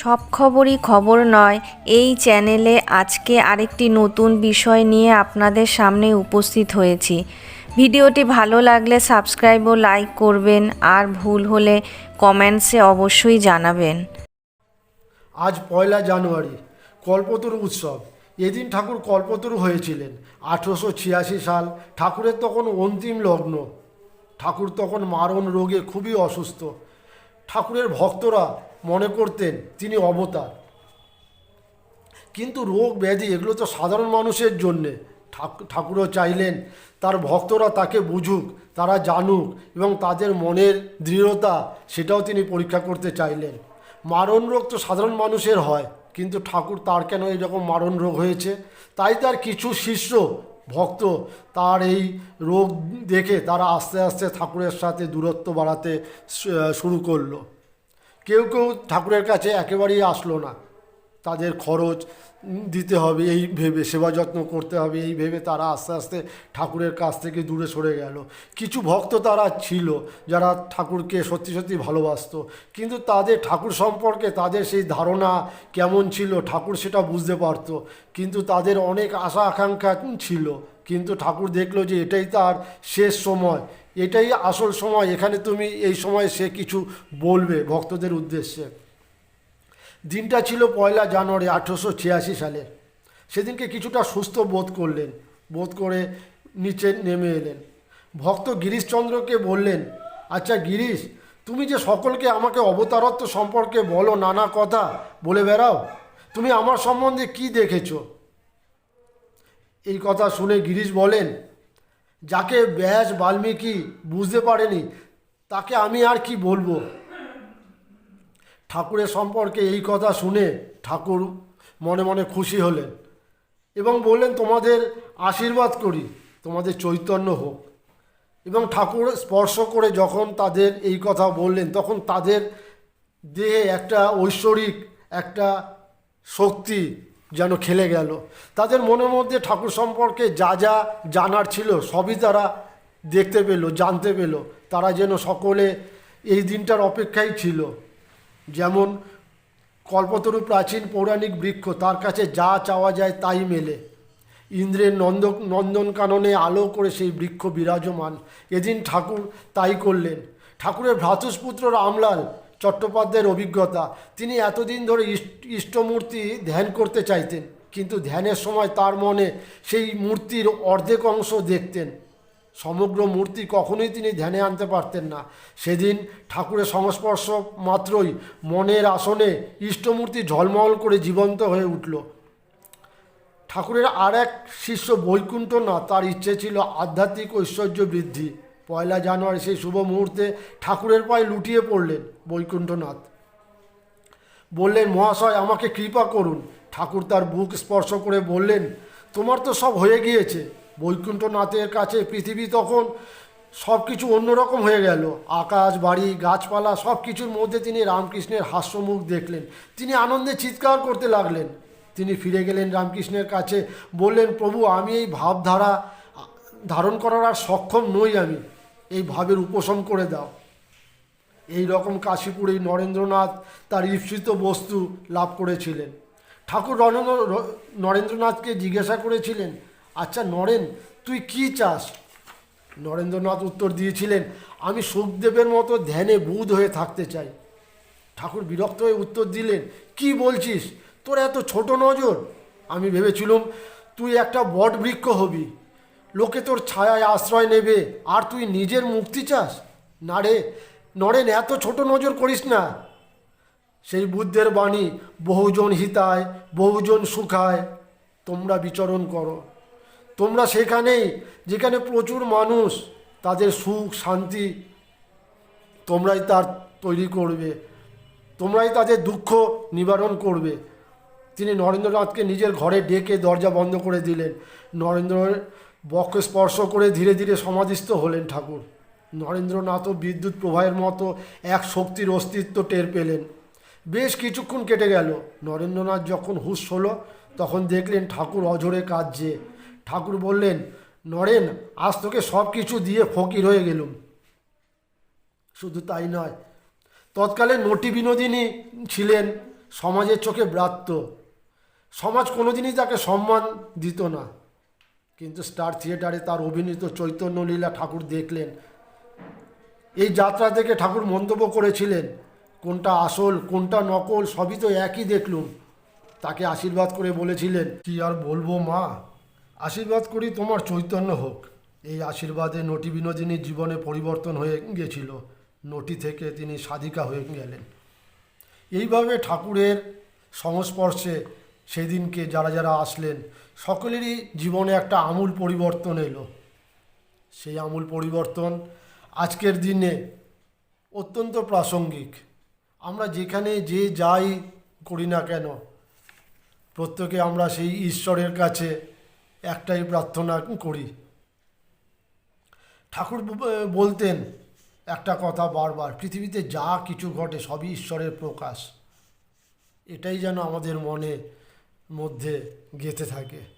সব খবরই খবর নয়, এই চ্যানেলে আজকে আরেকটি নতুন বিষয় নিয়ে আপনাদের সামনে উপস্থিত হয়েছি। ভিডিওটি ভালো লাগলে সাবস্ক্রাইব ও লাইক করবেন আর ভুল হলে কমেন্টসে অবশ্যই জানাবেন। আজ পয়লা জানুয়ারি, কল্পতরু উৎসব। এদিন ঠাকুর কল্পতরু হয়েছিলেন, আঠেরোশো ছিয়াশি সাল ঠাকুরের তখন অন্তিম লগ্ন। ঠাকুর তখন মারণ রোগে খুবই অসুস্থ। ঠাকুরের ভক্তরা মনে করতেন তিনি অবতার। কিন্তু রোগ ব্যাধি এগুলো তো সাধারণ মানুষের জন্যে। ঠাক- ঠাকুরও চাইলেন, তার ভক্তরা তাকে বুঝুক, তারা জানুক এবং তাদের মনের দৃঢ়তা সেটাও তিনি পরীক্ষা করতে চাইলেন। মারণ রোগ তো সাধারণ মানুষের হয়, কিন্তু ঠাকুর তার কেন এরকম মারণ রোগ হয়েছে? তাই তার কিছু শিষ্য, ভক্ত তার এই রোগ দেখে তারা আস্তে আস্তে ঠাকুরের সাথে দূরত্ব বাড়াতে শুরু করল। কেউ কেউ ঠাকুরের কাছে একেবারেই আসলো না। তাদের খরচ দিতে হবে, এই ভেবে সেবা যত্ন করতে হবে, এই ভেবে তারা আস্তে আস্তে ঠাকুরের কাছ থেকে দূরে সরে গেল। কিছু ভক্ত তারা ছিল যারা ঠাকুরকে সত্যি সত্যি ভালোবাসতো, কিন্তু তাদের ঠাকুর সম্পর্কে তাদের সেই ধারণা কেমন ছিল, ঠাকুর সেটা বুঝতে পারতো। কিন্তু তাদের অনেক আশা আকাঙ্ক্ষা ছিল, কিন্তু ঠাকুর দেখল যে এটাই তার শেষ সময়। এটাই আসল সময়। এখানে তুমি এই সময় সে কিছু বলবে ভক্তদের উদ্দেশ্যে। দিনটা ছিল পয়লা জানুয়ারি আঠেরোশো ছিয়াশি সালে। সেদিনকে কিছুটা সুস্থ বোধ করলেন। বোধ করে নিচে নেমে এলেন। ভক্ত গিরিশচন্দ্রকে বললেন আচ্ছা গিরিশ, তুমি যে সকলকে আমাকে অবতারত্ব সম্পর্কে বলো নানা কথা, বলে বেড়াও। তুমি আমার সম্বন্ধে কি দেখেছ? এই কথা শুনে গিরিশ বলেন যাকে ব্যাস বাল্মীকি বুঝতে পারেনি, তাকে আমি আর কি বলব? ঠাকুরের সম্পর্কে এই কথা শুনে ঠাকুর মনে মনে খুশি হলেন এবং বললেন, তোমাদের আশীর্বাদ করি, তোমাদের চৈতন্য হোক। এবং ঠাকুর স্পর্শ করে যখন তাদের এই কথা বললেন, তখন তাদের দেহে একটা ঐশ্বরিক একটা শক্তি যেন খেলে গেল। তাদের মনের মধ্যে ঠাকুর সম্পর্কে যা যা জানার ছিল সবই তারা দেখতে পেল, জানতে পেল। তারা যেন সকলে এই দিনটার অপেক্ষাই ছিল। যেমন কল্পতরু প্রাচীন পৌরাণিক বৃক্ষ, তার কাছে যা চাওয়া যায় তাই মেলে। ইন্দ্রের নন্দ নন্দনকাননে আলো করে সেই বৃক্ষ বিরাজমান। এদিন ঠাকুর তাই করলেন। ঠাকুরের ভ্রাতুষ্পুত্র রামলাল চট্টোপাধ্যায়ের অভিজ্ঞতা। তিনি এতদিন ধরে ইষ্টমূর্তি ধ্যান করতে চাইতেন, কিন্তু ধ্যানের সময় তার মনে সেই মূর্তির অর্ধেক অংশ দেখতেন। সমগ্র মূর্তি কখনোই তিনি ধ্যানে আনতে পারতেন না। সেদিন ঠাকুরের সংস্পর্শ মাত্রই মনের আসনে ইষ্টমূর্তি ঝলমল করে জীবন্ত হয়ে উঠল। ঠাকুরের আর এক শিষ্য বৈকুণ্ঠনাথ, তার ইচ্ছে ছিল আধ্যাত্মিক ঐশ্বর্য বৃদ্ধি। পয়লা জানুয়ারি সেই শুভ মুহূর্তে ঠাকুরের পায়ে লুটিয়ে পড়লেন বৈকুণ্ঠনাথ। বললেন, মহাশয়, আমাকে কৃপা করুন। ঠাকুর তার বুক স্পর্শ করে বললেন, তোমার তো সব হয়ে গিয়েছে। বৈকুণ্ঠনাথের কাছে পৃথিবী তখন সব কিছু অন্যরকম হয়ে গেল। আকাশ, বাড়ি, গাছপালা সব কিছুর মধ্যে তিনি রামকৃষ্ণের হাস্যমুখ দেখলেন। তিনি আনন্দে চিৎকার করতে লাগলেন। তিনি ফিরে গেলেন রামকৃষ্ণের কাছে। বললেন, প্রভু, আমি এই ভাবধারা ধারণ করার আর সক্ষম নই আমি। এই ভাবের উপশম করে দাও। এই রকম কাশীপুরে নরেন্দ্রনাথ তার ঈপ্সিত বস্তু লাভ করেছিলেন। ঠাকুর রণ- নরেন্দ্রনাথকে জিজ্ঞাসা করেছিলেন আচ্ছা নরেন, তুই কি চাস? নরেন্দ্রনাথ উত্তর দিয়েছিলেন, আমি সুখদেবের মতো ধ্যানে বুধ হয়ে থাকতে চাই। ঠাকুর বিরক্ত হয়ে উত্তর দিলেন, কি বলছিস? তোর এত ছোট নজর? আমি ভেবেছিলুম তুই একটা বট বৃক্ষ হবি। লোকে তোর ছায়ায় আশ্রয় নেবে। আর তুই নিজের মুক্তি চাস? না রে, নরেন, এত ছোট নজর করিস না। সেই বুদ্ধের বাণী, বহুজন হিতায়, বহুজন সুখায়, তোমরা বিচরণ করো। তোমরা সেখানেই, যেখানে প্রচুর মানুষ, তাদের সুখ, শান্তি, তোমরাই তার তৈরি করবে। তোমরাই তাদের দুঃখ নিবারণ করবে। তিনি নরেন্দ্রনাথকে নিজের ঘরে ডেকে দরজা বন্ধ করে দিলেন। নরেন্দ্রের বক্ষ স্পর্শ করে ধীরে ধীরে সমাধিস্থ হলেন ঠাকুর। নরেন্দ্রনাথও বিদ্যুৎ প্রবাহের মতো এক শক্তির অস্তিত্ব টের পেলেন। বেশ কিছুক্ষণ কেটে গেল। নরেন্দ্রনাথ যখন হুঁশ হলো, তখন দেখলেন ঠাকুর অঝরে কাঁদছে। ঠাকুর বললেন, নরেন, আজ তোকে সব কিছু দিয়ে ফকির হয়ে গেলুম। শুধু তাই নয়, তৎকালে নটি বিনোদিনী ছিলেন, সমাজের চোখে ব্রাত্য। সমাজ কোনোদিনই তাকে সম্মান দিত না। কিন্তু স্টার থিয়েটারে তার অভিনীত চৈতন্য লীলা ঠাকুর দেখলেন। এই যাত্রা থেকে ঠাকুর মন্তব্য করেছিলেন, কোনটা আসল, কোনটা নকল, সবই তো একই দেখলুম। তাকে আশীর্বাদ করে বলেছিলেন, কি আর বলব মা? আশীর্বাদ করি তোমার চৈতন্য হোক। এই আশীর্বাদে নটি বিনোদিনীর জীবনে পরিবর্তন হয়ে গেছিল। নটি থেকে তিনি সাধিকা হয়ে গেলেন। এইভাবে ঠাকুরের সংস্পর্শে সেদিনকে যারা যারা আসলেন, সকলেরই জীবনে একটা আমূল পরিবর্তন এলো। সেই আমূল পরিবর্তন আজকের দিনে অত্যন্ত প্রাসঙ্গিক। আমরা যেখানে যে যাই করি না কেন, প্রত্যেকে আমরা সেই ঈশ্বরের কাছে একটাই প্রার্থনা করি। ঠাকুর বলতেন একটা কথা বারবার, পৃথিবীতে যা কিছু ঘটে সবই ঈশ্বরের প্রকাশ। এটাই যেন আমাদের মনে মধ্যে গেঁথে থাকে।